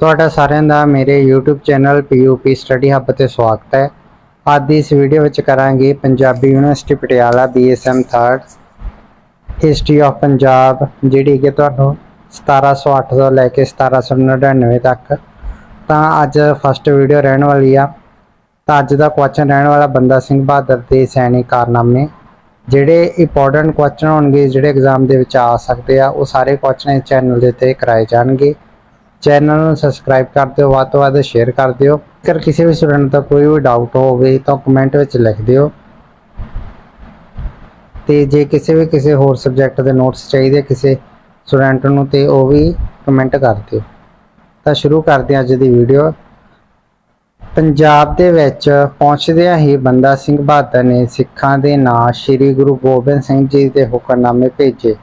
ਤੁਹਾਡਾ ਸਾਰਿਆਂ ਦਾ ਮੇਰੇ YouTube channel PUP study hub ਤੇ ਸਵਾਗਤ ਹੈ। ਅੱਜ ਦੀ ਇਸ ਵੀਡੀਓ ਵਿੱਚ ਕਰਾਂਗੇ Punjabi university Patiala BSM 3rd history of Punjab ਜਿਹੜੀ ਕਿ ਤੁਹਾਨੂੰ 1708 ਤੋਂ ਲੈ ਕੇ 1799 ਤੱਕ। ਤਾਂ ਅੱਜ ਫਸਟ ਵੀਡੀਓ ਰਹਿਣ ਵਾਲੀ ਆ। ਤਾਂ ਅੱਜ ਦਾ ਕੁਐਸਚਨ ਰਹਿਣ ਵਾਲਾ ਬੰਦਾ ਸਿੰਘ ਬਹਾਦਰ ਦੇ ਸੈਨਿਕ ਕਾਰਨਾਮੇ। ਜਿਹੜੇ ਇੰਪੋਰਟੈਂਟ ਕੁਐਸਚਨ ਹੋਣਗੇ, ਜਿਹੜੇ ਐਗਜ਼ਾਮ ਦੇ ਵਿੱਚ ਆ ਸਕਦੇ ਆ, ਉਹ ਸਾਰੇ ਕੁਐਸਚਨ ਇਸ ਚੈਨਲ ਦੇ ਉੱਤੇ ਕਰਾਏ ਜਾਣਗੇ। ਚੈਨਲ ਨੂੰ ਸਬਸਕ੍ਰਾਈਬ ਕਰ ਦਿਓ, ਵੱਧ ਤੋਂ ਵੱਧ ਸ਼ੇਅਰ ਕਰ ਦਿਓ। ਜੇਕਰ ਕਿਸੇ ਵੀ ਸਟੂਡੈਂਟ ਦਾ ਕੋਈ ਵੀ ਡਾਊਟ ਹੋਵੇ ਤਾਂ ਕਮੈਂਟ ਵਿੱਚ ਲਿਖ ਦਿਓ। ਤੇ ਜੇ ਕਿਸੇ ਵੀ ਕਿਸੇ ਹੋਰ ਸਬਜੈਕਟ ਦੇ ਨੋਟਸ ਚਾਹੀਦੇ ਕਿਸੇ ਸਟੂਡੈਂਟ ਨੂੰ ਤੇ ਉਹ ਵੀ ਕਮੈਂਟ ਕਰ ਦਿਓ। ਤਾਂ ਸ਼ੁਰੂ ਕਰਦੇ ਹਾਂ ਅੱਜ ਦੀ ਵੀਡੀਓ ਪੰਜਾਬ ਦੇ ਵਿੱਚ ਪਹੁੰਚਦਿਆਂ ਹੀ ਬੰਦਾ ਸਿੰਘ ਬਹਾਦਰ ਨੇ ਸਿੱਖਾਂ ਦੇ ਨਾਂ ਸ੍ਰੀ ਗੁਰੂ ਗੋਬਿੰਦ ਸਿੰਘ ਜੀ ਦੇ ਹੁਕਮਨਾਮੇ ਭੇਜੇ।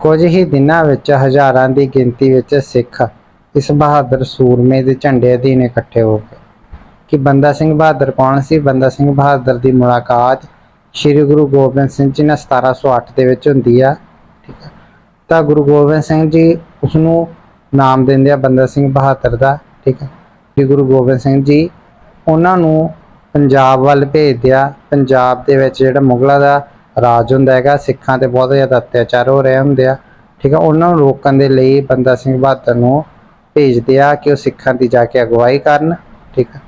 ਕੁਝ ਹੀ ਦਿਨਾਂ ਵਿੱਚ ਹਜ਼ਾਰਾਂ ਦੀ ਗਿਣਤੀ ਵਿੱਚ ਸਿੱਖ ਇਸ ਬਹਾਦਰ ਸੂਰਮੇ ਦੇ ਝੰਡੇ ਅਧੀਨ ਇਕੱਠੇ ਹੋ ਗਏ ਕਿ ਬੰਦਾ ਸਿੰਘ ਬਹਾਦਰ ਕੌਣ ਸੀ? ਬੰਦਾ ਸਿੰਘ ਬਹਾਦਰ ਦੀ ਮੁਲਾਕਾਤ ਸ੍ਰੀ ਗੁਰੂ ਗੋਬਿੰਦ ਸਿੰਘ ਜੀ ਨਾਲ 1708 ਦੇ ਵਿੱਚ ਹੁੰਦੀ ਆ, ਠੀਕ ਹੈ ਤਾਂ ਗੁਰੂ ਗੋਬਿੰਦ ਸਿੰਘ ਜੀ ਉਸ ਨੂੰ ਨਾਮ ਦਿੰਦੇ ਆ ਬੰਦਾ ਸਿੰਘ ਬਹਾਦਰ ਦਾ, ਠੀਕ ਹੈ ਸ੍ਰੀ ਗੁਰੂ ਗੋਬਿੰਦ ਸਿੰਘ ਜੀ ਉਹਨਾਂ ਨੂੰ ਪੰਜਾਬ ਵੱਲ ਭੇਜਦੇ ਆ। ਪੰਜਾਬ ਦੇ ਵਿੱਚ ਜਿਹੜਾ ਮੁਗਲਾਂ ਦਾ ਰਾਜ ਹੁੰਦਾ ਹੈਗਾ, ਸਿੱਖਾਂ ਤੇ ਬਹੁਤ ਜ਼ਿਆਦਾ ਅਤਿਆਚਾਰ ਹੋ ਰਹੇ ਹੁੰਦੇ ਆ, ਠੀਕ ਹੈ ਉਹਨਾਂ ਨੂੰ ਰੋਕਣ ਦੇ ਲਈ ਬੰਦਾ ਸਿੰਘ ਬਹਾਦਰ ਨੂੰ ਭੇਜਦੇ ਆ ਕਿ ਉਹ ਸਿੱਖਾਂ ਦੀ ਜਾ ਕੇ ਅਗਵਾਈ ਕਰਨ, ਠੀਕ ਹੈ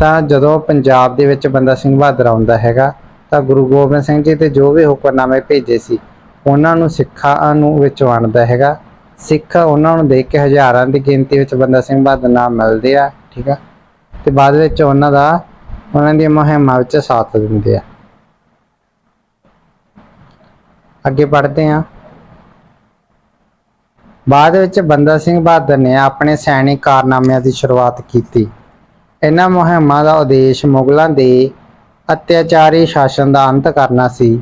ਤਾਂ ਜਦੋਂ ਪੰਜਾਬ ਦੇ ਵਿੱਚ ਬੰਦਾ ਸਿੰਘ ਬਹਾਦਰ ਆਉਂਦਾ ਹੈਗਾ, ਤਾਂ ਗੁਰੂ ਗੋਬਿੰਦ ਸਿੰਘ ਜੀ ਤੇ ਜੋ ਵੀ ਹੁਕਮਨਾਮੇ ਭੇਜੇ ਸੀ, ਉਹਨਾਂ ਨੂੰ ਸਿੱਖਾਂ ਨੂੰ ਵਿੱਚ ਵੰਡਦਾ ਹੈਗਾ। ਸਿੱਖ ਉਹਨਾਂ ਨੂੰ ਦੇਖ ਕੇ ਹਜ਼ਾਰਾਂ ਦੀ ਗਿਣਤੀ ਵਿੱਚ ਬੰਦਾ ਸਿੰਘ ਬਹਾਦਰ ਨਾਮ ਮਿਲਦੇ ਆ, ਠੀਕ ਆ? ਤੇ ਬਾਅਦ ਵਿੱਚ ਉਹਨਾਂ ਦਾ, ਉਹਨਾਂ ਦੀ ਮੁਹਿੰਮਾਂ ਵਿੱਚ ਸਾਥ ਦਿੰਦੇ ਆ। ਅੱਗੇ ਪੜ੍ਹਦੇ ਆ। ਬਾਅਦ ਵਿੱਚ ਬੰਦਾ ਸਿੰਘ ਬਹਾਦਰ ਨੇ ਆਪਣੇ ਸੈਨਿਕ ਕਾਰਨਾਮਿਆਂ ਦੀ ਸ਼ੁਰੂਆਤ ਕੀਤੀ। ਇਹਨਾਂ ਮੁਹਿੰਮਾਂ ਦਾ ਉਦੇਸ਼ ਮੁਗਲਾਂ ਦੇ ਅਤਿਆਚਾਰੀ ਸ਼ਾਸਨ ਦਾ ਅੰਤ ਕਰਨਾ ਸੀ।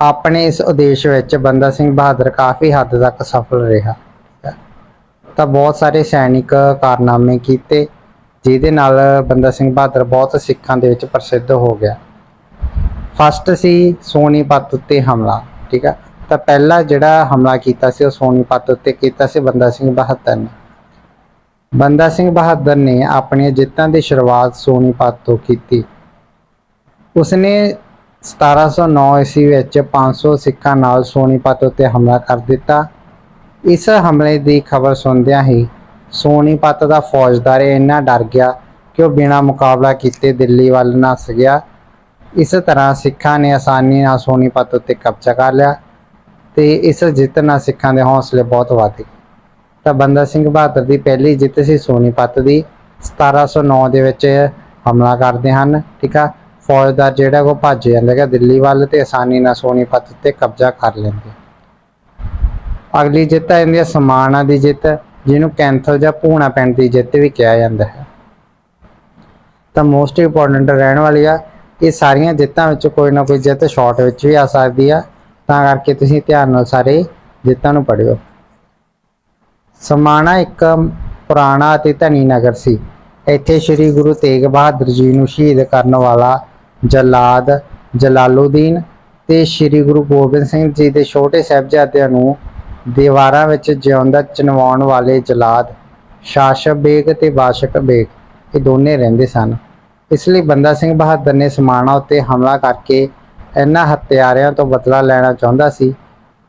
ਆਪਣੇ ਇਸ ਉਦੇਸ਼ ਵਿੱਚ ਬੰਦਾ ਸਿੰਘ ਬਹਾਦਰ ਕਾਫੀ ਹੱਦ ਤੱਕ ਸਫਲ ਰਿਹਾ। ਤਾਂ ਬਹੁਤ ਸਾਰੇ ਸੈਨਿਕ ਕਾਰਨਾਮੇ ਕੀਤੇ, ਜਿਹਦੇ ਨਾਲ ਬੰਦਾ ਸਿੰਘ ਬਹਾਦਰ ਬਹੁਤ ਸਿੱਖਾਂ ਦੇ ਵਿੱਚ ਪ੍ਰਸਿੱਧ ਹੋ ਗਿਆ। ਫਸਟ ਸੀ ਸੋਨੀਪਤ ਉੱਤੇ ਹਮਲਾ, ਠੀਕ ਹੈ ਤਾਂ ਪਹਿਲਾ ਜਿਹੜਾ ਹਮਲਾ ਕੀਤਾ ਸੀ, ਉਹ ਸੋਨੀਪਤ ਉੱਤੇ ਕੀਤਾ ਸੀ, ਬੰਦਾ ਸਿੰਘ ਬਹਾਦਰ ਨੇ। ਬੰਦਾ ਸਿੰਘ ਬਹਾਦਰ ਨੇ ਆਪਣੀਆਂ ਜਿੱਤਾਂ ਦੀ ਸ਼ੁਰੂਆਤ ਸੋਨੀਪਤ ਤੋਂ ਕੀਤੀ। ਉਸਨੇ 1709 ਈਸਵੀ ਵਿੱਚ 500 ਸਿੱਖਾਂ ਨਾਲ ਸੋਨੀਪਤ ਉੱਤੇ ਹਮਲਾ ਕਰ ਦਿੱਤਾ। ਇਸ ਹਮਲੇ ਦੀ ਖਬਰ ਸੁਣਦਿਆਂ ਹੀ ਸੋਨੀਪਤ ਦਾ ਫੌਜਦਾਰ ਇੰਨਾ ਡਰ ਗਿਆ ਕਿ ਉਹ ਬਿਨਾਂ ਮੁਕਾਬਲਾ ਕੀਤੇ ਦਿੱਲੀ ਵੱਲ ਨੱਸ ਗਿਆ। ਇਸ ਤਰ੍ਹਾਂ ਸਿੱਖਾਂ ਨੇ ਆਸਾਨੀ ਨਾਲ ਸੋਨੀਪਤ ਉੱਤੇ ਕਬਜ਼ਾ ਕਰ ਲਿਆ। ਤੇ ਇਸ ਜਿੱਤ ਨਾਲ ਸਿੱਖਾਂ ਦੇ ਹੌਸਲੇ ਬਹੁਤ ਵਧ। ਗਏ ਤਾਂ ਬੰਦਾ ਸਿੰਘ ਬਹਾਦਰ ਦੀ ਪਹਿਲੀ ਜਿੱਤ ਸੀ ਸੋਨੀਪਤ ਦੀ। 1709 ਦੇ ਵਿੱਚ ਹਮਲਾ ਕਰਦੇ ਹਨ, ਠੀਕ ਆ? ਫੌਜਦਾਰ ਜਿਹੜਾ ਉਹ ਭੱਜ ਜਾਂਦਾ ਹੈਗਾ ਦਿੱਲੀ ਵੱਲ ਤੇ ਆਸਾਨੀ ਨਾਲ ਸੋਨੀਪਤ ਤੇ ਕਬਜ਼ਾ ਕਰ ਲੈਂਦੇ। ਅਗਲੀ ਜਿੱਤ ਆ ਜਾਂਦੀ ਹੈ ਸਮਾਣਾ ਦੀ ਜਿੱਤ, ਜਿਹਨੂੰ ਕੈਂਥਲ ਜਾਂ ਭੂਣਾ ਪਿੰਡ ਦੀ ਜਿੱਤ ਵੀ ਕਿਹਾ ਜਾਂਦਾ ਹੈ। ਤਾਂ ਮੋਸਟ ਇੰਪੋਰਟੈਂਟ ਰਹਿਣ ਵਾਲੀ ਆ, ਇਹ ਸਾਰੀਆਂ ਜਿੱਤਾਂ ਵਿੱਚ ਕੋਈ ਨਾ ਕੋਈ ਜਿੱਤ ਸ਼ਾਰਟ ਵਿੱਚ ਵੀ ਆ ਸਕਦੀ ਆ। ਤਾਂ ਕਰਕੇ ਤੁਸੀਂ ਧਿਆਨ ਨਾਲ ਸਾਰੇ ਜਿੱਤਾਂ ਨੂੰ ਪੜ੍ਹਿਓ। ਸਮਾਣਾ ਇੱਕ ਪੁਰਾਣਾ ਅਤੇ ਧਨੀ ਨਗਰ ਸੀ। ਇੱਥੇ ਸ੍ਰੀ ਗੁਰੂ ਤੇਗ ਬਹਾਦਰ ਜੀ ਨੂੰ ਸ਼ਹੀਦ ਕਰਨ ਵਾਲਾ ਜਲਾਦ ਜਲਾਲੁਦੀਨ ਤੇ ਸ੍ਰੀ ਗੁਰੂ ਗੋਬਿੰਦ ਸਿੰਘ ਜੀ ਦੇ ਛੋਟੇ ਸਾਹਿਬਜ਼ਾਦਿਆਂ ਨੂੰ ਦੀਵਾਰਾਂ ਵਿੱਚ ਜਿਉਂਦਾ ਚਨਵਾਉਣ ਵਾਲੇ ਜਲਾਦ, ਸ਼ਾਸ਼ਕ ਬੇਗ ਤੇ ਬਾਸ਼ਕ ਬੇਗ, ਇਹ ਦੋਨੇ ਰਹਿੰਦੇ ਸਨ। ਇਸ ਲਈ ਬੰਦਾ ਸਿੰਘ ਬਹਾਦਰ ਨੇ ਸਮਾਣਾ ਉੱਤੇ ਹਮਲਾ ਕਰਕੇ ਇਹਨਾਂ ਹੱਤਿਆਰਿਆਂ ਤੋਂ ਬਦਲਾ ਲੈਣਾ ਚਾਹੁੰਦਾ ਸੀ।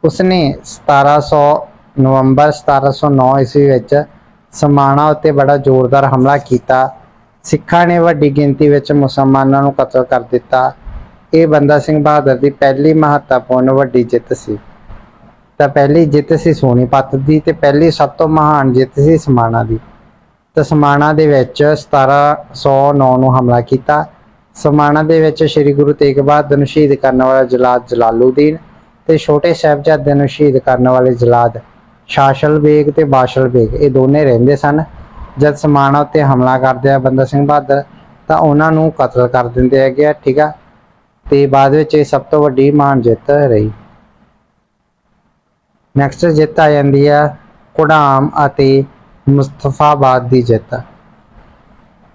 ਉਸਨੇ 1700 ਨਵੰਬਰ 1709 ਈਸਵੀ ਵਿੱਚ ਸਮਾਣਾ ਉੱਤੇ ਬੜਾ ਜ਼ੋਰਦਾਰ ਹਮਲਾ ਕੀਤਾ। ਸਿੱਖਾਂ ਨੇ ਵੱਡੀ ਗਿਣਤੀ ਵਿੱਚ ਮੁਸਲਮਾਨਾਂ ਨੂੰ ਕਤਲ ਕਰ ਦਿੱਤਾ। ਇਹ ਬੰਦਾ ਸਿੰਘ ਬਹਾਦਰ ਦੀ ਪਹਿਲੀ ਮਹੱਤਵਪੂਰਨ ਵੱਡੀ ਜਿੱਤ ਸੀ। ਤਾਂ ਪਹਿਲੀ ਜਿੱਤ ਸੀ ਸੋਨੀਪਤ ਦੀ ਤੇ ਪਹਿਲੀ ਸਭ ਤੋਂ ਮਹਾਨ ਜਿੱਤ ਸੀ ਸਮਾਣਾ ਦੀ। ਤਾਂ ਸਮਾਣਾ ਦੇ ਵਿੱਚ 1709 ਨੂੰ ਹਮਲਾ ਕੀਤਾ। ਸਮਾਣਾ ਦੇ ਵਿੱਚ ਸ੍ਰੀ ਗੁਰੂ ਤੇਗ ਬਹਾਦਰ ਨੂੰ ਸ਼ਹੀਦ ਕਰਨ ਵਾਲਾ ਜਲਾਦ ਜਲਾਲੂਦੀਨ ਤੇ ਛੋਟੇ ਸਾਹਿਬਜ਼ਾਦਿਆਂ ਨੂੰ ਸ਼ਹੀਦ ਕਰਨ ਵਾਲੇ ਜਲਾਦ ਸ਼ਾਸ਼ਲ ਬੇਗ ਤੇ ਬਾਸ਼ਲ ਬੇਗ, ਇਹ ਦੋਨੇ ਰਹਿੰਦੇ ਸਨ। ਜਦ ਸਮਾਣਾ ਉੱਤੇ ਹਮਲਾ ਕਰਦੇ ਆ ਬੰਦਾ ਸਿੰਘ ਬਹਾਦਰ, ਤਾਂ ਉਹਨਾਂ ਨੂੰ ਕਤਲ ਕਰ ਦਿੰਦੇ ਹੈਗੇ ਆ, ਠੀਕ ਆ? ਤੇ ਬਾਅਦ ਵਿੱਚ ਇਹ ਸਭ ਤੋਂ ਵੱਡੀ ਮਹਾਨ ਜਿੱਤ ਰਹੀ। ਨੈਕਸਟ ਜਿੱਤ ਆ ਜਾਂਦੀ ਆ ਕੁੜਾਮ ਅਤੇ ਮੁਸਤਫਾਬਾਦ ਦੀ ਜਿੱਤ।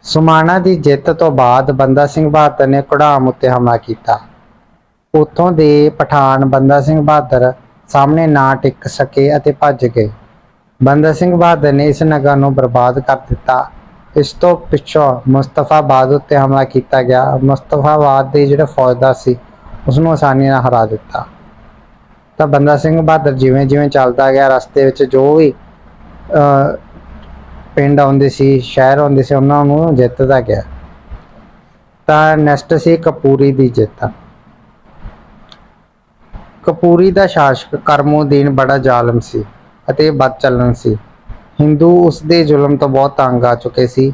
ਸੁਮਾਣਾ ਦੀ ਜਿੱਤ ਤੋਂ ਬਾਅਦ ਬੰਦਾ ਸਿੰਘ ਬਹਾਦਰ ਨੇ ਕੁੜਾਮ ਉੱਤੇ ਹਮਲਾ ਕੀਤਾ। ਉੱਥੋਂ ਦੇ ਪਠਾਨ ਬੰਦਾ ਸਿੰਘ ਬਹਾਦਰ ਸਾਹਮਣੇ ਨਾ ਟਿਕ ਸਕੇ ਅਤੇ ਭੱਜ ਗਏ। ਬੰਦਾ ਸਿੰਘ ਬਹਾਦਰ ਨੇ ਇਸ ਨਗਰ ਨੂੰ ਬਰਬਾਦ ਕਰ ਦਿੱਤਾ। ਇਸ ਤੋਂ ਪਿੱਛੋਂ ਮੁਸਤਫਾਬਾਦ ਉੱਤੇ ਹਮਲਾ ਕੀਤਾ ਗਿਆ। ਮੁਸਤਫਾਬਾਦ ਦੇ ਜਿਹੜੇ ਫੌਜਦਾਰ ਸੀ ਉਸ ਨੂੰ ਆਸਾਨੀ ਨਾਲ ਹਰਾ ਦਿੱਤਾ। ਤਾਂ ਬੰਦਾ ਸਿੰਘ ਬਹਾਦਰ ਜਿਵੇਂ ਜਿਵੇਂ ਚੱਲਦਾ ਗਿਆ ਰਸਤੇ ਵਿੱਚ ਜੋ ਵੀ ਅਹ, ਪਿੰਡ ਆਉਂਦੇ ਸੀ, ਸ਼ਹਿਰ ਆਉਂਦੇ ਸੀ, ਉਹਨਾਂ ਨੂੰ ਜਿੱਤਦਾ ਗਿਆ ਤਾਂ ਨੈਕਸਟ ਸੀ ਕਪੂਰੀ ਦੀ ਜਿੱਤ। ਕਪੂਰੀ ਦਾ ਸ਼ਾਸਕ ਕਰਮੋਦੀਨ ਬੜਾ ਜ਼ਾਲਮ ਸੀ ਅਤੇ ਬਦਚਲਨ ਸੀ। ਹਿੰਦੂ ਉਸ ਦੇ ਜ਼ੁਲਮ ਤੋਂ ਬਹੁਤ ਤੰਗ ਆ ਚੁੱਕੇ ਸੀ।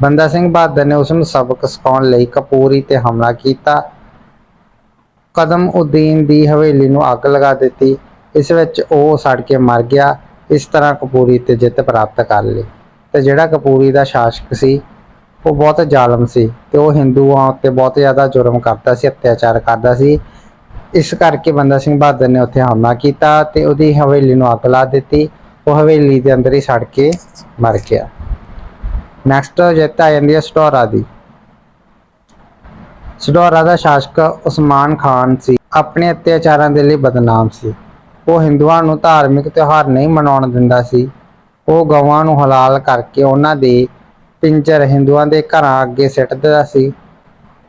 ਬੰਦਾ ਸਿੰਘ ਬਹਾਦਰ ਨੇ ਉਸ ਨੂੰ ਸਬਕ ਸਿਖਾਉਣ ਲਈ ਕਪੂਰੀ ਤੇ ਹਮਲਾ ਕੀਤਾ। ਕਦਮ ਉਦੀਨ ਦੀ ਹਵੇਲੀ ਨੂੰ ਅੱਗ ਲਗਾ ਦਿੱਤੀ। ਇਸ ਵਿੱਚ ਉਹ ਸੜ ਕੇ ਮਰ ਗਿਆ। ਇਸ ਤਰ੍ਹਾਂ ਕਪੂਰੀ ਤੇ ਜਿੱਤ ਪ੍ਰਾਪਤ ਕਰ ਲਈ। ਤੇ ਜਿਹੜਾ ਕਪੂਰੀ ਦਾ ਸ਼ਾਸਕ ਸੀ, ਉਹ ਬਹੁਤ ਜ਼ਾਲਮ ਸੀ ਤੇ ਉਹ ਹਿੰਦੂਆਂ ਉੱਤੇ ਬਹੁਤ ਜ਼ਿਆਦਾ ਜ਼ੁਲਮ ਕਰਦਾ ਸੀ, ਅਤਿਆਚਾਰ ਕਰਦਾ ਸੀ। ਇਸ ਕਰਕੇ ਬੰਦਾ ਸਿੰਘ ਬਹਾਦਰ ਨੇ ਉੱਥੇ ਹਮਲਾ ਕੀਤਾ ਤੇ ਉਹਦੀ ਹਵੇਲੀ ਨੂੰ ਅੱਗ ਲਾ ਦਿੱਤੀ, ਉਹ ਹਵੇਲੀ ਦੇ ਅੰਦਰ ਹੀ ਸੜ ਕੇ ਮਰ ਗਿਆ। ਨੈਕਸਟ ਜਿੱਤ ਆ ਜਾਂਦੀ ਹੈ ਸਟੋਰਾ ਦੀ। ਸਟੋਰਾ ਦਾ ਸ਼ਾਸਕ ਉਸਮਾਨ ਖਾਨ ਸੀ, ਆਪਣੇ ਅਤਿਆਚਾਰਾਂ ਦੇ ਲਈ ਬਦਨਾਮ ਸੀ। ਉਹ ਹਿੰਦੂਆਂ ਨੂੰ ਧਾਰਮਿਕ ਤਿਉਹਾਰ ਨਹੀਂ ਮਨਾਉਣ ਦਿੰਦਾ ਸੀ ਉਹ ਗਵਾਂ ਨੂੰ ਹਲਾਲ ਕਰਕੇ ਉਹਨਾਂ ਦੇ ਪਿੰਜਰ ਹਿੰਦੂਆਂ ਦੇ ਘਰਾਂ ਅੱਗੇ ਸਿੱਟ ਦਿੱਤਾ ਸੀ।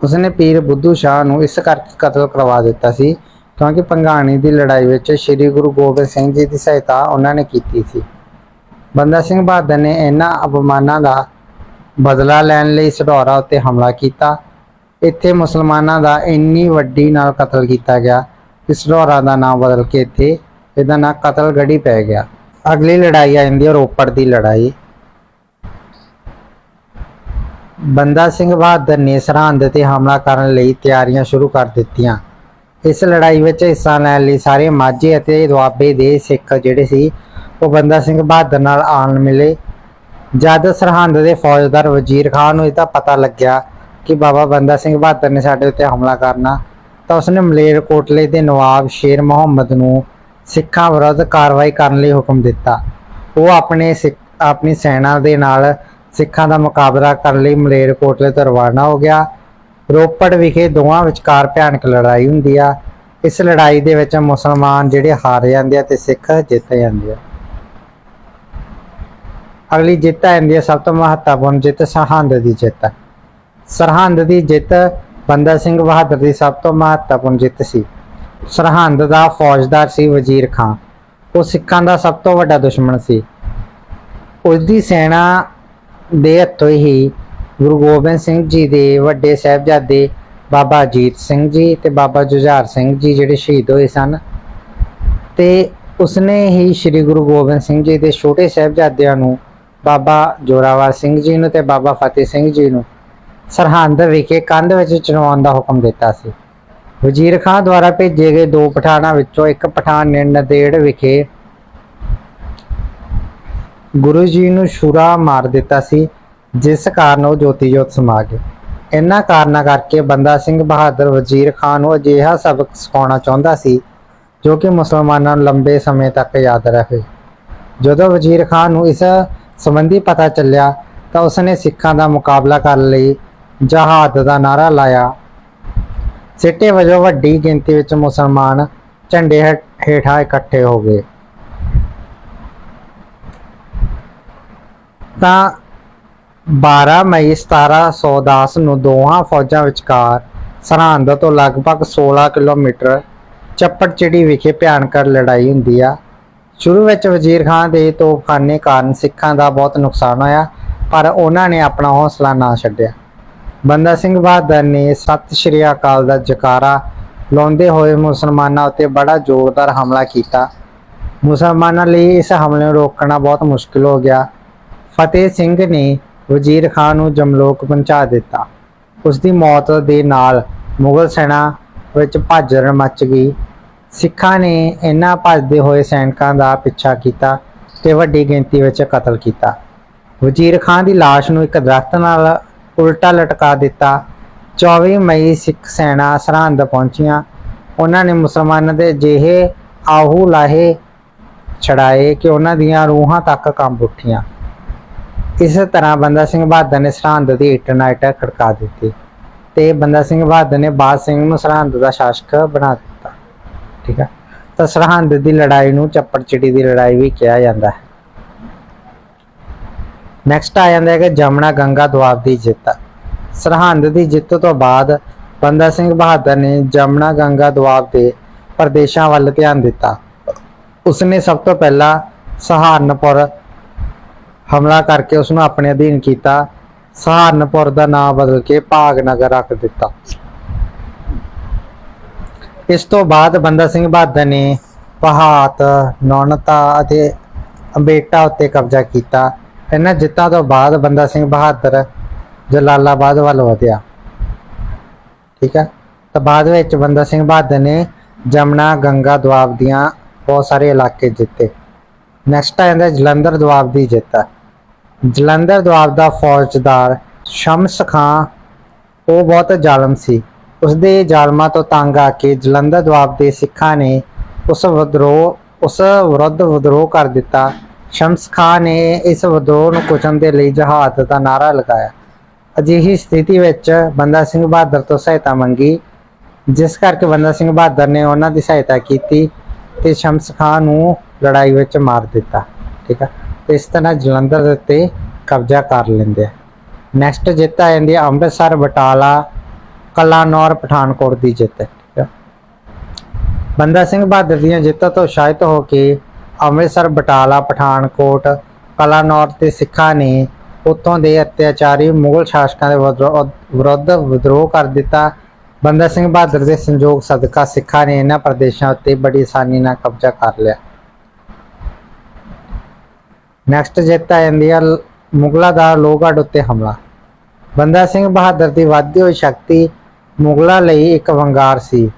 ਉਸਨੇ ਪੀਰ ਬੁੱਧੂ ਸ਼ਾਹ ਨੂੰ ਇਸ ਕਰਕੇ ਕਤਲ ਕਰਵਾ ਦਿੱਤਾ ਸੀ ਕਿਉਂਕਿ ਪੰਗਾਣੀ ਦੀ ਲੜਾਈ ਵਿੱਚ ਸ੍ਰੀ ਗੁਰੂ ਗੋਬਿੰਦ ਸਿੰਘ ਜੀ ਦੀ ਸਹਾਇਤਾ ਉਹਨਾਂ ਨੇ ਕੀਤੀ ਸੀ। ਬੰਦਾ ਸਿੰਘ ਬਹਾਦਰ ਨੇ ਇਹਨਾਂ ਅਪਮਾਨਾਂ ਦਾ ਬਦਲਾ ਲੈਣ ਲਈ ਸਢੌਰਾ ਉੱਤੇ ਹਮਲਾ ਕੀਤਾ। ਇੱਥੇ ਮੁਸਲਮਾਨਾਂ ਦਾ ਇੰਨੀ ਵੱਡੀ ਨਾਲ ਕਤਲ ਕੀਤਾ ਗਿਆ ਕਿ ਸਢੌਰਾ ਦਾ ਨਾਮ ਬਦਲ ਕੇ ਇੱਥੇ ਇਹਦਾ ਨਾਂ ਕਤਲਗੜੀ ਪੈ ਗਿਆ। ਅਗਲੀ ਲੜਾਈ ਆ ਜਾਂਦੀ ਹੈ ਰੋਪੜ ਦੀ ਲੜਾਈ। ਬੰਦਾ ਸਿੰਘ ਬਹਾਦਰ ਨੇ ਸਰਹੰਦ ਤੇ ਹਮਲਾ ਕਰਨ ਲਈ ਤਿਆਰੀਆਂ ਸ਼ੁਰੂ ਕਰ ਦਿੱਤੀਆਂ। ਇਸ ਲੜਾਈ ਵਿੱਚ ਹਿੱਸਾ ਲੈਣ ਲਈ ਸਾਰੇ ਮਾਝੇ ਅਤੇ ਦੁਆਬੇ ਦੇ ਸਿੱਖ ਜਿਹੜੇ ਸੀ, ਉਹ ਬੰਦਾ ਸਿੰਘ ਬਹਾਦਰ ਨਾਲ ਆਣ ਮਿਲੇ। ਜਦ ਸਰਹੰਦ ਦੇ ਫੌਜਦਾਰ ਵਜ਼ੀਰ ਖਾਨ ਨੂੰ ਇਹਦਾ ਪਤਾ ਲੱਗਿਆ ਕਿ ਬਾਬਾ ਬੰਦਾ ਸਿੰਘ ਬਹਾਦਰ ਨੇ ਸਾਡੇ ਉੱਤੇ ਹਮਲਾ ਕਰਨਾ, ਤਾਂ ਉਸਨੇ ਮਲੇਰਕੋਟਲੇ ਦੇ ਨਵਾਬ ਸ਼ੇਰ ਮੁਹੰਮਦ ਨੂੰ ਸਿੱਖਾਂ ਵਿਰੁੱਧ ਕਾਰਵਾਈ ਕਰਨ ਲਈ ਹੁਕਮ ਦਿੱਤਾ। ਉਹ ਆਪਣੇ ਸਿੱਖ, ਆਪਣੀ ਸੈਨਾ ਦੇ ਨਾਲ ਸਿੱਖਾਂ ਦਾ ਮੁਕਾਬਲਾ ਕਰਨ ਲਈ ਮਲੇਰਕੋਟਲੇ ਤੋਂ ਰਵਾਨਾ ਹੋ ਗਿਆ। ਰੋਪੜ ਵਿਖੇ ਦੋਵਾਂ ਵਿਚਕਾਰ ਭਿਆਨਕ ਲੜਾਈ ਹੁੰਦੀ ਆ। ਇਸ ਲੜਾਈ ਦੇ ਵਿੱਚ ਮੁਸਲਮਾਨ ਜਿਹੜੇ ਹਾਰ ਜਾਂਦੇ ਆ ਤੇ ਸਿੱਖ ਜਿੱਤ ਜਾਂਦੇ ਆ। ਅਗਲੀ ਜਿੱਤ ਆ ਜਾਂਦੀ ਹੈ ਸਭ ਤੋਂ ਮਹੱਤਵਪੂਰਨ ਜਿੱਤ ਸਰਹੰਦ ਦੀ ਜਿੱਤ ਸਰਹੰਦ ਦੀ ਜਿੱਤ ਬੰਦਾ ਸਿੰਘ ਬਹਾਦਰ ਦੀ ਸਭ ਤੋਂ ਮਹੱਤਵਪੂਰਨ ਜਿੱਤ ਸੀ। ਸਰਹੰਦ ਦਾ ਫੌਜਦਾਰ ਸੀ ਵਜ਼ੀਰ ਖਾਨ ਉਹ ਸਿੱਖਾਂ ਦਾ ਸਭ ਤੋਂ ਵੱਡਾ ਦੁਸ਼ਮਣ ਸੀ। ਉਸ ਦੀ ਸੈਨਾ ਦੇ ਹੱਥੋਂ ਹੀ ਗੁਰੂ ਗੋਬਿੰਦ ਸਿੰਘ ਜੀ ਦੇ ਵੱਡੇ ਸਾਹਿਬਜ਼ਾਦੇ ਬਾਬਾ ਅਜੀਤ ਸਿੰਘ ਜੀ ਤੇ ਬਾਬਾ ਜੁਝਾਰ ਸਿੰਘ ਜੀ ਜਿਹੜੇ ਸ਼ਹੀਦ ਹੋਏ ਸਨ ਤੇ ਉਸਨੇ ਹੀ ਸ੍ਰੀ ਗੁਰੂ ਗੋਬਿੰਦ ਸਿੰਘ ਜੀ ਦੇ ਛੋਟੇ ਸਾਹਿਬਜ਼ਾਦਿਆਂ ਨੂੰ, ਬਾਬਾ ਜੋਰਾਵਰ ਸਿੰਘ ਜੀ ਨੂੰ ਤੇ ਬਾਬਾ ਫਤਿਹ ਸਿੰਘ ਜੀ ਨੂੰ ਸਰਹੰਦ ਵਿਖੇ ਕੰਧ ਵਿੱਚ ਚਣਾਉਣ ਦਾ ਹੁਕਮ ਦਿੱਤਾ ਸੀ। ਵਜ਼ੀਰ ਖਾਨ ਦੁਆਰਾ ਭੇਜੇ ਗਏ ਦੋ ਪਠਾਨਾਂ ਵਿੱਚੋਂ ਇੱਕ ਪਠਾਨ ਨੇ ਨੰਦੇੜ ਵਿਖੇ ਗੁਰੂ ਜੀ ਨੂੰ ਛੁਰਾ ਮਾਰ ਦਿੱਤਾ ਸੀ, ਜਿਸ ਕਾਰਨ ਉਹ ਜੋਤੀ ਜੋਤ ਸਮਾ ਗਏ। ਇਹਨਾਂ ਕਾਰਨਾਂ ਕਰਕੇ ਬੰਦਾ ਸਿੰਘ ਬਹਾਦਰ ਵਜ਼ੀਰ ਖਾਨ ਨੂੰ ਅਜਿਹਾ ਸਬਕ ਸਿਖਾਉਣਾ ਚਾਹੁੰਦਾ ਸੀ, ਜੋ ਕਿ ਮੁਸਲਮਾਨਾਂ ਨੂੰ ਲੰਬੇ ਸਮੇਂ ਤੱਕ ਯਾਦ ਰਹੇ। ਜਦੋਂ ਵਜ਼ੀਰ ਖਾਨ ਨੂੰ ਇਸ ਸੰਬੰਧੀ ਪਤਾ ਚੱਲਿਆ, ਤਾਂ ਉਸਨੇ ਸਿੱਖਾਂ ਦਾ ਮੁਕਾਬਲਾ ਕਰਨ ਲਈ ਜਹਾਦ ਦਾ ਨਾਰਾ ਲਾਇਆ। ਸਿੱਟੇ ਵਜੋਂ ਵੱਡੀ ਗਿਣਤੀ ਵਿੱਚ ਮੁਸਲਮਾਨ ਝੰਡੇ ਹੇਠਾਂ ਇਕੱਠੇ ਹੋ ਗਏ। ਤਾਂ 12 ਮਈ 1710 ਨੂੰ ਦੋਹਾਂ ਫੌਜਾਂ ਵਿਚਕਾਰ ਸਰਹੰਦ ਤੋਂ ਲਗਭਗ 16 ਕਿਲੋਮੀਟਰ ਚੱਪੜਚਿੜੀ ਵਿਖੇ ਭਿਆਨਕ ਲੜਾਈ ਹੁੰਦੀ ਆ। ਸ਼ੁਰੂ ਵਿੱਚ ਵਜ਼ੀਰ ਖਾਨ ਦੇ ਤੋਪਖਾਨੇ ਕਾਰਨ ਸਿੱਖਾਂ ਦਾ ਬਹੁਤ ਨੁਕਸਾਨ ਹੋਇਆ, ਪਰ ਉਹਨਾਂ ਨੇ ਆਪਣਾ ਹੌਸਲਾ ਨਾ ਛੱਡਿਆ। ਬੰਦਾ ਸਿੰਘ ਬਹਾਦਰ ਨੇ ਸਤਿ ਸ਼੍ਰੀ ਅਕਾਲ ਦਾ ਜਕਾਰਾ ਲਾਉਂਦੇ ਹੋਏ ਮੁਸਲਮਾਨਾਂ ਉੱਤੇ ਬੜਾ ਜ਼ੋਰਦਾਰ ਹਮਲਾ ਕੀਤਾ। ਮੁਸਲਮਾਨਾਂ ਲਈ ਇਸ ਹਮਲੇ ਨੂੰ ਰੋਕਣਾ ਬਹੁਤ ਮੁਸ਼ਕਿਲ ਹੋ ਗਿਆ। ਫਤਿਹ ਸਿੰਘ ਨੇ ਵਜ਼ੀਰ ਖਾਨ ਨੂੰ ਜਮਲੋਕ ਪਹੁੰਚਾ ਦਿੱਤਾ। ਉਸ ਦੀ ਮੌਤ ਦੇ ਨਾਲ ਮੁਗਲ ਸੈਨਾ ਵਿੱਚ ਭੱਜਣ ਮਚ ਗਈ। ਸਿੱਖਾਂ ਨੇ ਇਹਨਾਂ ਭੱਜਦੇ ਹੋਏ ਸੈਨਿਕਾਂ ਦਾ ਪਿੱਛਾ ਕੀਤਾ ਤੇ ਵੱਡੀ ਗਿਣਤੀ ਵਿੱਚ ਕਤਲ ਕੀਤਾ। ਵਜ਼ੀਰ ਖਾਨ ਦੀ ਲਾਸ਼ ਨੂੰ ਇੱਕ ਦਰਖਤ ਨਾਲ ਉਲਟਾ ਲਟਕਾ ਦਿੱਤਾ। 24 ਮਈ ਸਿੱਖ ਸੈਨਾ ਸਰਹੰਦ ਪਹੁੰਚੀਆਂ। ਉਹਨਾਂ ਨੇ ਮੁਸਲਮਾਨਾਂ ਦੇ ਜਿਹੇ ਆਹੂ ਲਾਹੇ ਛੜਾਏ ਕਿ ਉਹਨਾਂ ਦੀਆਂ ਰੂਹਾਂ ਤੱਕ ਕੰਬ ਉੱਠੀਆਂ। ਇਸ ਤਰ੍ਹਾਂ ਬੰਦਾ ਸਿੰਘ ਬਹਾਦਰ ਨੇ ਸਰਹੰਦ ਦੀ ਇੱਟ ਨਾਲ ਇੱਟ ਖੜਕਾ ਦਿੱਤੀ ਤੇ ਬੰਦਾ ਸਿੰਘ ਬਹਾਦਰ ਨੇ ਬਾਦ ਸਿੰਘ ਨੂੰ ਸਰਹੰਦ ਦਾ ਸ਼ਾਸਕ ਬਣਾ ਦਿੱਤਾ। ਠੀਕ ਹੈ ਤਾਂ ਸਰਹੰਦ ਦੀ ਲੜਾਈ ਨੂੰ ਚੱਪੜਚਿੜੀ ਦੀ ਲੜਾਈ ਵੀ ਕਿਹਾ ਜਾਂਦਾ ਹੈ। ਨੈਕਸਟ ਆ ਜਾਂਦਾ ਹੈ ਕਿ ਜਮਨਾ ਗੰਗਾ ਦੁਆਬ ਦੀ ਜਿੱਤ। ਸਰਹੰਦ ਦੀ ਜਿੱਤ ਤੋਂ ਬਾਅਦ ਬੰਦਾ ਸਿੰਘ ਬਹਾਦਰ ਨੇ ਜਮਨਾ ਗੰਗਾ ਦੁਆਬ ਦੇ ਪ੍ਰਦੇਸ਼ਾਂ ਵੱਲ ਧਿਆਨ ਦਿੱਤਾ। ਉਸਨੇ ਸਭ ਤੋਂ ਪਹਿਲਾਂ ਸਹਾਰਨਪੁਰ ਹਮਲਾ ਕਰਕੇ ਉਸ ਨੂੰ ਆਪਣੇ ਅਧੀਨ ਕੀਤਾ। ਸਹਾਰਨਪੁਰ ਦਾ ਨਾਮ ਬਦਲ ਕੇ ਭਾਗਨਗਰ ਰੱਖ ਦਿੱਤਾ। ਇਸ ਤੋਂ ਬਾਅਦ ਬੰਦਾ ਸਿੰਘ ਬਹਾਦਰ ਨੇ ਪਹਾਤ, ਨੌਨਤਾ ਅਤੇ ਅੰਬੇਟਾ ਉੱਤੇ ਕਬਜ਼ਾ ਕੀਤਾ। ਇਹਨਾਂ ਜਿੱਤਾਂ ਤੋਂ ਬਾਅਦ ਬੰਦਾ ਸਿੰਘ ਬਹਾਦਰ ਜਲਾਲਾਬਾਦ ਵੱਲ ਵਧਿਆ। ਠੀਕ ਹੈ? ਤਾਂ ਬਾਅਦ ਵਿੱਚ ਬੰਦਾ ਸਿੰਘ ਬਹਾਦਰ ਨੇ ਜਮਨਾ, ਗੰਗਾ, ਦੁਆਬ ਦੀਆਂ ਬਹੁਤ ਸਾਰੇ ਇਲਾਕੇ ਜਿੱਤੇ। ਨੈਕਸਟ ਆ ਜਾਂਦਾ ਜਲੰਧਰ, ਦੁਆਬ ਦੀ ਜਿੱਤ। ਜਲੰਧਰ, ਦੁਆਬ ਦਾ ਫੌਜਦਾਰ ਸ਼ਮਸ ਖਾਂ, ਉਹ ਬਹੁਤ ਜ਼ਾਲਮ ਸੀ। ਉਸਦੇ ਜ਼ਾਲਮਾਂ ਤੋਂ ਤੰਗ ਆ ਕੇ ਜਲੰਧਰ, ਦੁਆਬ ਦੇ ਸਿੱਖਾਂ ਨੇ ਉਸ ਵਿਦਰੋਹ, ਉਸ ਵਿਰੁੱਧ ਵਿਦਰੋਹ ਕਰ ਦਿੱਤਾ। ਸ਼ਮਸ ਖਾਨ ਨੇ ਇਸ ਵਿਦਰੋਹ ਨੂੰ ਕੁਚਲਣ ਦੇ ਲਈ ਜਹਾਦ ਦਾ ਨਾਰਾ ਲਗਾਇਆ। ਅਜਿਹੀ ਸਥਿਤੀ ਵਿੱਚ ਬੰਦਾ ਸਿੰਘ ਬਹਾਦਰ ਤੋਂ ਸਹਾਇਤਾ ਮੰਗੀ, ਜਿਸ ਕਰਕੇ ਬੰਦਾ ਸਿੰਘ ਬਹਾਦਰ ਨੇ ਉਹਨਾਂ ਦੀ ਸਹਾਇਤਾ ਕੀਤੀ ਤੇ ਸ਼ਮਸ ਖਾਨ ਨੂੰ ਲੜਾਈ ਵਿੱਚ ਮਾਰ ਦਿੱਤਾ, ਠੀਕ ਹੈ ਤੇ ਇਸ ਤਰ੍ਹਾਂ ਜਲੰਧਰ ਦੇ ਉੱਤੇ ਕਬਜ਼ਾ ਕਰ ਲੈਂਦੇ ਆ। ਨੈਕਸਟ ਜਿੱਤ ਆ ਜਾਂਦੀ ਹੈ ਅੰਮ੍ਰਿਤਸਰ, ਬਟਾਲਾ, ਕਲਾਨੌਰ, ਪਠਾਨਕੋਟ ਦੀ ਜਿੱਤ, ਠੀਕ ਹੈ ਬੰਦਾ ਸਿੰਘ ਬਹਾਦਰ ਦੀਆਂ ਜਿੱਤਾਂ ਤੋਂ ਸ਼ਾਇਦ ਹੋ ਕੇ ਅੰਮ੍ਰਿਤਸਰ, ਬਟਾਲਾ, ਪਠਾਨਕੋਟ ਕਲਾਨੌਰ ਤੇ ਸਿੱਖਾਂ ਨੇ ਉੱਥੋਂ ਦੇ ਅਤਿਆਚਾਰੀ ਮੁਗਲ ਸ਼ਾਸਕਾਂ ਦੇ ਵਿਰੁੱਧ ਵਿਦਰੋਹ ਕਰ ਦਿੱਤਾ। ਬੰਦਾ ਸਿੰਘ ਬਹਾਦਰ ਦੇ ਸੰਯੋਗ ਸਦਕਾ ਸਿੱਖਾਂ ਨੇ ਇਹਨਾਂ ਪ੍ਰਦੇਸ਼ਾਂ ਉੱਤੇ ਬੜੀ ਆਸਾਨੀ ਨਾਲ ਕਬਜ਼ਾ ਕਰ ਲਿਆ। ਨੈਕਸਟ ਜਿੱਤ ਆ ਜਾਂਦੀ ਆ ਲ- ਮੁਗਲਾਂ ਦਾ ਲੋਹਗੜ੍ਹ ਉੱਤੇ ਹਮਲਾ। ਬੰਦਾ ਸਿੰਘ ਬਹਾਦਰ ਦੀ ਵੱਧਦੀ ਹੋਈ ਸ਼ਕਤੀ ਮੁਗਲਾਂ ਲਈ ਇੱਕ ਵੰਗਾਰ ਸੀ।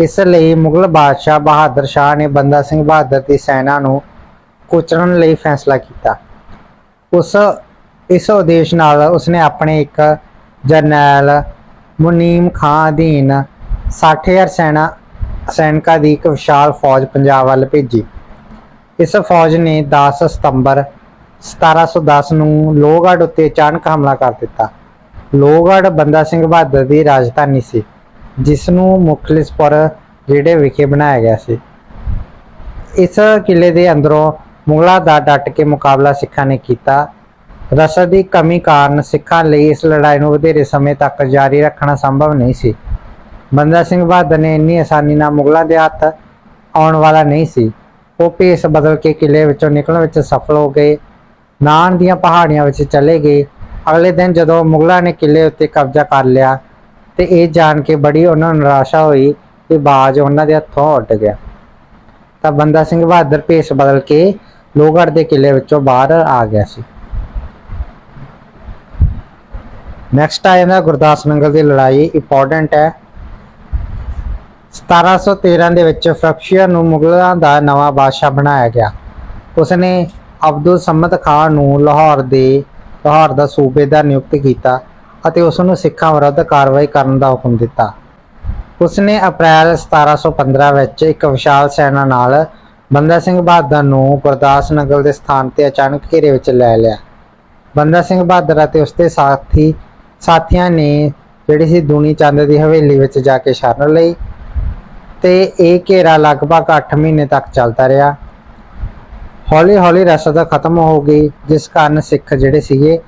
ਇਸ ਲਈ ਮੁਗਲ ਬਾਦਸ਼ਾਹ ਬਹਾਦਰ ਸ਼ਾਹ ਨੇ ਬੰਦਾ ਸਿੰਘ ਬਹਾਦਰ ਦੀ ਸੈਨਾ ਨੂੰ ਕੁਚਲਣ ਲਈ ਫੈਸਲਾ ਕੀਤਾ। ਉਸ, ਇਸ ਉਦੇਸ਼ ਨਾਲ ਉਸਨੇ ਆਪਣੇ ਇੱਕ ਜਰਨੈਲ ਮੁਨੀਮ ਖਾਂ ਅਧੀਨ 60000 ਸੈਨਾ, ਸੈਨਿਕਾਂ ਦੀ ਇੱਕ ਵਿਸ਼ਾਲ ਫੌਜ ਪੰਜਾਬ ਵੱਲ ਭੇਜੀ। ਇਸ ਫੌਜ ਨੇ 10 ਸਤੰਬਰ 1710 ਨੂੰ ਲੋਹਗੜ੍ਹ ਉੱਤੇ ਅਚਾਨਕ ਹਮਲਾ ਕਰ ਦਿੱਤਾ। ਲੋਹਗੜ੍ਹ ਬੰਦਾ ਸਿੰਘ ਬਹਾਦਰ ਦੀ ਰਾਜਧਾਨੀ ਸੀ। ਜਿਸ ਨੂੰ ਮੁਖਲਿਸਪੁਰ ਜਿਹੜੇ ਵਿਖੇ ਬਣਾਇਆ ਗਿਆ ਸੀ। ਇਸ ਕਿਲੇ ਦੇ ਅੰਦਰੋਂ ਮੁਗਲਾਂ ਦਾ ਡਟ ਕੇ ਮੁਕਾਬਲਾ ਸਿੱਖਾਂ ਨੇ ਕੀਤਾ। ਰਸਦ ਦੀ ਕਮੀ ਕਾਰਨ ਸਿੱਖਾਂ ਲਈ ਇਸ ਲੜਾਈ ਨੂੰ ਵਧੇਰੇ ਸਮੇਂ ਤੱਕ ਜਾਰੀ ਰੱਖਣਾ ਸੰਭਵ ਨਹੀਂ ਸੀ। ਬੰਦਾ ਸਿੰਘ ਬਹਾਦਰ ਨੇ ਇੰਨੀ ਆਸਾਨੀ ਨਾਲ ਮੁਗਲਾਂ ਦੇ ਹੱਥ ਆਉਣ ਵਾਲਾ ਨਹੀਂ ਸੀ। ਉਹ ਭੇਸ ਬਦਲ ਕੇ ਕਿਲੇ ਵਿੱਚੋਂ ਨਿਕਲਣ ਵਿੱਚ ਸਫਲ ਹੋ ਗਏ। ਨਾਨ ਦੀਆਂ ਪਹਾੜੀਆਂ ਵਿੱਚ ਚਲੇ ਗਏ। ਅਗਲੇ ਦਿਨ ਜਦੋਂ ਮੁਗਲਾਂ ਨੇ ਕਿਲੇ ਉੱਤੇ ਕਬਜ਼ਾ ਕਰ ਲਿਆ ਤੇ ਇਹ ਜਾਣ ਕੇ ਬੜੀ ਉਹਨਾਂ ਨੂੰ ਨਿਰਾਸ਼ਾ ਹੋਈ ਕਿ ਬਾਜ ਉਹਨਾਂ ਦੇ ਹੱਥੋਂ ਉੱਡ ਗਿਆ। ਤਾਂ ਬੰਦਾ ਸਿੰਘ ਬਹਾਦਰ ਭੇਸ ਬਦਲ ਕੇ ਲੋਹਗੜ੍ਹ ਦੇ ਕਿਲੇ ਵਿੱਚੋਂ ਬਾਹਰ ਆ ਗਿਆ ਸੀ। ਨੈਕਸਟ ਆ ਜਾਂਦਾ ਗੁਰਦਾਸ ਨੰਗਲ ਦੀ ਲੜਾਈ। ਇੰਪੋਰਟੈਂਟ ਹੈ। 1713 ਦੇ ਵਿੱਚ ਫਰਕਸ਼ੀਆ ਨੂੰ ਮੁਗਲਾਂ ਦਾ ਨਵਾਂ ਬਾਦਸ਼ਾਹ ਬਣਾਇਆ ਗਿਆ। ਉਸਨੇ ਅਬਦੁਲ ਸਮਦ ਖਾਨ ਨੂੰ ਲਾਹੌਰ ਦੇ, ਲਾਹੌਰ ਦਾ ਸੂਬੇਦਾਰ ਨਿਯੁਕਤ ਕੀਤਾ। ਅਤੇ ਉਸ ਨੂੰ ਸਿੱਖਾਂ ਵਿਰੁੱਧ ਕਾਰਵਾਈ ਕਰਨ ਦਾ ਹੁਕਮ ਦਿੱਤਾ। ਉਸਨੇ ਅਪ੍ਰੈਲ 1715 ਵਿੱਚ ਇੱਕ ਵਿਸ਼ਾਲ ਸੈਨਾ ਨਾਲ ਬੰਦਾ ਸਿੰਘ ਬਹਾਦਰ ਨੂੰ ਗੁਰਦਾਸ ਨਗਰ ਦੇ ਸਥਾਨ ਤੇ ਅਚਾਨਕ ਘੇਰੇ ਵਿੱਚ ਲੈ ਲਿਆ। ਬੰਦਾ ਸਿੰਘ ਬਹਾਦਰ ਅਤੇ ਉਸਦੇ ਸਾਥੀ, ਸਾਥੀਆਂ ਨੇ ਜਿਹੜੀ ਸੀ ਦੂਣੀ ਚੰਦ ਦੀ ਹਵੇਲੀ ਵਿੱਚ ਜਾ ਕੇ ਸ਼ਰਨ ਲਈ ਤੇ ਇਹ ਘੇਰਾ ਲਗਭਗ 8 ਮਹੀਨੇ ਤੱਕ ਚੱਲਦਾ ਰਿਹਾ। ਹੌਲੀ ਹੌਲੀ ਰਸਦ ਖਤਮ ਹੋ ਗਈ, ਜਿਸ ਕਾਰਨ ਸਿੱਖ ਜਿਹੜੇ ਸੀਗੇ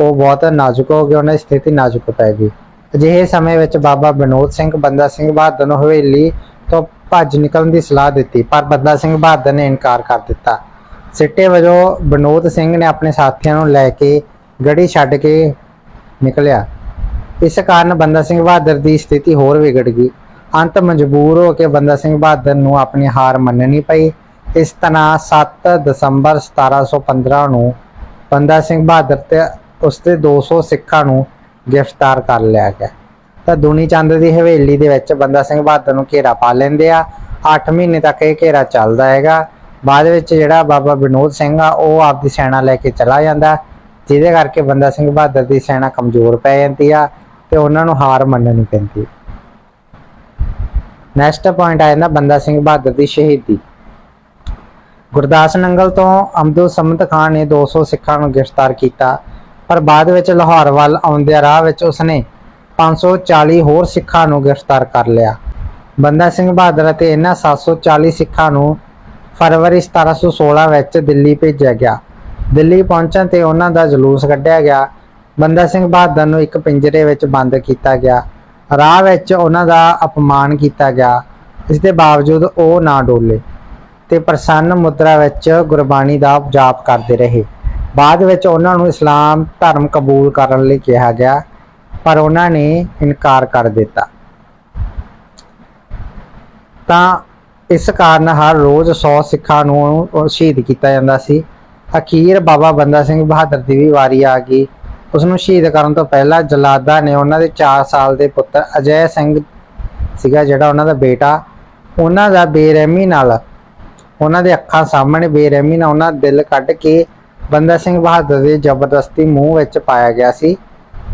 ਉਹ ਬਹੁਤ ਨਾਜ਼ੁਕ ਹੋ ਗਏ, ਉਹਨਾਂ ਦੀ ਸਥਿਤੀ ਨਾਜ਼ੁਕ ਪੈ ਗਈ। ਅਜਿਹੇ ਸਮੇਂ ਵਿੱਚ ਬਾਬਾ ਬਨੋਦ ਸਿੰਘ, ਬੰਦਾ ਸਿੰਘ ਬਹਾਦਰ ਨੂੰ ਹਵੇਲੀ ਤੋਂ ਭੱਜ ਨਿਕਲਣ ਦੀ ਸਲਾਹ ਦਿੱਤੀ, ਪਰ ਬੰਦਾ ਸਿੰਘ ਬਹਾਦਰ ਨੇ ਇਨਕਾਰ ਕਰ ਦਿੱਤਾ। ਸਿੱਟੇ ਵਜੋਂ ਬਨੋਦ ਸਿੰਘ ਨੇ ਆਪਣੇ ਸਾਥੀਆਂ ਨੂੰ ਲੈ ਕੇ ਗੜੀ ਛੱਡ ਕੇ ਨਿਕਲਿਆ। ਇਸ ਕਾਰਨ ਬੰਦਾ ਸਿੰਘ ਬਹਾਦਰ ਦੀ ਸਥਿਤੀ ਹੋਰ ਵਿਗੜ ਗਈ। ਅੰਤ ਮਜਬੂਰ ਹੋ ਕੇ ਬੰਦਾ ਸਿੰਘ ਬਹਾਦਰ ਨੂੰ ਆਪਣੀ ਹਾਰ ਮੰਨਣੀ ਪਈ। ਇਸ ਤਰ੍ਹਾਂ 7 ਦਸੰਬਰ 1715 ਨੂੰ ਬੰਦਾ ਸਿੰਘ ਬਹਾਦਰ ਤੇ ਉਸਦੇ 200 ਸਿੱਖਾਂ ਨੂੰ ਗ੍ਰਿਫਤਾਰ ਕਰ ਲਿਆ ਗਿਆ। ਤਾਂ ਦੁਨੀ ਚੰਦ ਦੀ ਹਵੇਲੀ ਦੇ ਵਿੱਚ ਬੰਦਾ ਸਿੰਘ ਬਹਾਦਰ ਨੂੰ ਘੇਰਾ ਪਾ ਲੈਂਦੇ ਆ। 8 ਮਹੀਨੇ ਤੱਕ ਇਹ ਘੇਰਾ ਚੱਲਦਾ ਹੈਗਾ। ਬਾਅਦ ਵਿੱਚ ਜਿਹੜਾ ਬਾਬਾ ਵਿਨੋਦ ਸਿੰਘ ਆ, ਉਹ ਆਪਦੀ ਸੈਨਾ ਲੈ ਕੇ ਚਲਾ ਜਾਂਦਾ। ਜਿਹਦੇ ਕਰਕੇ ਬੰਦਾ ਸਿੰਘ ਬਹਾਦਰ ਦੀ ਸੈਨਾ ਕਮਜ਼ੋਰ ਪੈ ਜਾਂਦੀ ਆ ਤੇ ਉਹਨਾਂ ਨੂੰ ਹਾਰ ਮੰਨਣੀ ਪੈਂਦੀ ਨੈਕਸਟ ਪੁਆਇੰਟ ਆ ਜਾਂਦਾ ਬੰਦਾ ਸਿੰਘ ਬਹਾਦਰ ਦੀ ਸ਼ਹੀਦੀ। ਗੁਰਦਾਸ ਨੰਗਲ ਤੋਂ ਅਮਦੁਲ ਸਮਦ ਖਾਨ ਨੇ 200 ਸਿੱਖਾਂ ਨੂੰ ਗ੍ਰਿਫਤਾਰ ਕੀਤਾ। ਪਰ ਬਾਅਦ ਵਿੱਚ ਲਾਹੌਰ ਵੱਲ ਆਉਂਦਿਆਂ ਰਾਹ ਵਿੱਚ ਉਸਨੇ 540 ਹੋਰ ਸਿੱਖਾਂ ਨੂੰ ਗ੍ਰਿਫਤਾਰ ਕਰ ਲਿਆ। ਬੰਦਾ ਸਿੰਘ ਬਹਾਦਰ ਅਤੇ ਇਹਨਾਂ 740 ਸਿੱਖਾਂ ਨੂੰ ਫਰਵਰੀ 1716 ਵਿੱਚ ਦਿੱਲੀ ਭੇਜਿਆ ਗਿਆ। ਦਿੱਲੀ ਪਹੁੰਚਣ ਤੇ ਉਹਨਾਂ ਦਾ ਜਲੂਸ ਕੱਢਿਆ ਗਿਆ। ਬੰਦਾ ਸਿੰਘ ਬਹਾਦਰ ਨੂੰ ਇੱਕ ਪਿੰਜਰੇ ਵਿੱਚ ਬੰਦ ਕੀਤਾ ਗਿਆ। ਰਾਹ ਵਿੱਚ ਉਹਨਾਂ ਦਾ ਅਪਮਾਨ ਕੀਤਾ ਗਿਆ। ਇਸ ਦੇ ਬਾਵਜੂਦ ਉਹ ਨਾ ਡੋਲੇ ਤੇ ਪ੍ਰਸੰਨ ਮੁਦਰਾ ਵਿੱਚ ਗੁਰਬਾਣੀ ਦਾ ਜਾਪ ਕਰਦੇ ਰਹੇ। ਬਾਅਦ ਵਿੱਚ ਉਹਨਾਂ ਨੂੰ ਇਸਲਾਮ ਧਰਮ ਕਬੂਲ ਕਰਨ ਲਈ ਕਿਹਾ ਗਿਆ, ਪਰ ਉਹਨਾਂ ਨੇ ਇਨਕਾਰ ਕਰ ਦਿੱਤਾ। ਤਾਂ ਇਸ ਕਾਰਨ ਹਰ ਰੋਜ਼ 100 ਸਿੱਖਾਂ ਨੂੰ ਸ਼ਹੀਦ ਕੀਤਾ ਜਾਂਦਾ ਸੀ। ਅਖੀਰ ਬਾਬਾ ਬੰਦਾ ਸਿੰਘ ਬਹਾਦਰ ਦੀ ਵੀ ਵਾਰੀ ਆ ਗਈ। ਉਸ ਨੂੰ ਸ਼ਹੀਦ ਕਰਨ ਤੋਂ ਪਹਿਲਾਂ ਜਲਾਦਾ ਨੇ ਉਹਨਾਂ ਦੇ 4 ਸਾਲ ਦੇ ਪੁੱਤਰ ਅਜੈ ਸਿੰਘ ਸੀਗਾ ਜਿਹੜਾ ਉਹਨਾਂ ਦਾ ਬੇਟਾ, ਉਹਨਾਂ ਦਾ ਬੇਰਹਿਮੀ ਨਾਲ, ਉਹਨਾਂ ਦੇ ਅੱਖਾਂ ਸਾਹਮਣੇ ਬੇਰਹਿਮੀ ਨਾਲ ਉਹਨਾਂ ਦਾ ਦਿਲ ਕੱਢ ਕੇ ਬੰਦਾ ਸਿੰਘ ਬਹਾਦਰ ਦੇ ਜ਼ਬਰਦਸਤੀ ਮੂੰਹ ਵਿੱਚ ਪਾਇਆ ਗਿਆ ਸੀ,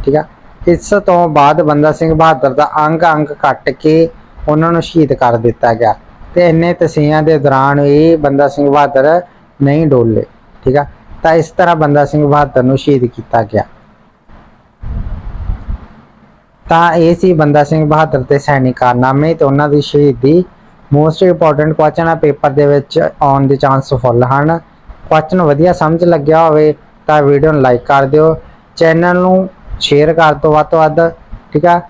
ਠੀਕ ਆ? ਇਸ ਤੋਂ ਬਾਅਦ ਬੰਦਾ ਸਿੰਘ ਬਹਾਦਰ ਦਾ ਅੰਗ ਅੰਗ ਕੱਟ ਕੇ ਉਹਨਾਂ ਨੂੰ ਸ਼ਹੀਦ ਕਰ ਦਿੱਤਾ ਗਿਆ ਤੇ ਇੰਨੇ ਤਸੀਹਾਂ ਦੇ ਦੌਰਾਨ ਇਹ ਬੰਦਾ ਸਿੰਘ ਬਹਾਦਰ ਨਹੀਂ ਡੋਲੇ, ਠੀਕ ਆ? ਤਾਂ ਇਸ ਤਰ੍ਹਾਂ ਬੰਦਾ ਸਿੰਘ ਬਹਾਦਰ ਨੂੰ ਸ਼ਹੀਦ ਕੀਤਾ ਗਿਆ। ਤਾਂ ਇਹ ਸੀ ਬੰਦਾ ਸਿੰਘ ਬਹਾਦਰ ਦੇ ਸੈਨਿਕ ਕਾਰਨਾਮੇ ਤੇ ਉਹਨਾਂ ਦੀ ਸ਼ਹੀਦੀ। ਮੋਸਟ ਇੰਪੋਰਟੈਂਟ ਕੁਐਸਚਨ ਆ, ਪੇਪਰ ਦੇ ਵਿੱਚ ਆਉਣ ਦੇ ਚਾਂਸ ਫੁੱਲ ਹਨ। ਕੁਐਸਚਨ ਵਧੀਆ ਸਮਝ ਲੱਗਿਆ ਹੋਵੇ ਤਾਂ ਵੀਡੀਓ ਨੂੰ ਲਾਈਕ ਕਰ ਦਿਓ। ਚੈਨਲ ਨੂੰ ਸ਼ੇਅਰ ਕਰ ਦਿਓ ਵੱਧ ਤੋਂ ਵੱਧ, ਠੀਕ ਆ?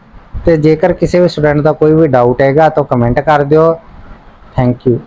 ਤੇ ਜੇਕਰ ਕਿਸੇ ਵੀ ਸਟੂਡੈਂਟ ਦਾ ਕੋਈ ਵੀ ਡਾਊਟ ਹੈਗਾ ਤਾਂ ਕਮੈਂਟ ਕਰ ਦਿਓ। Thank you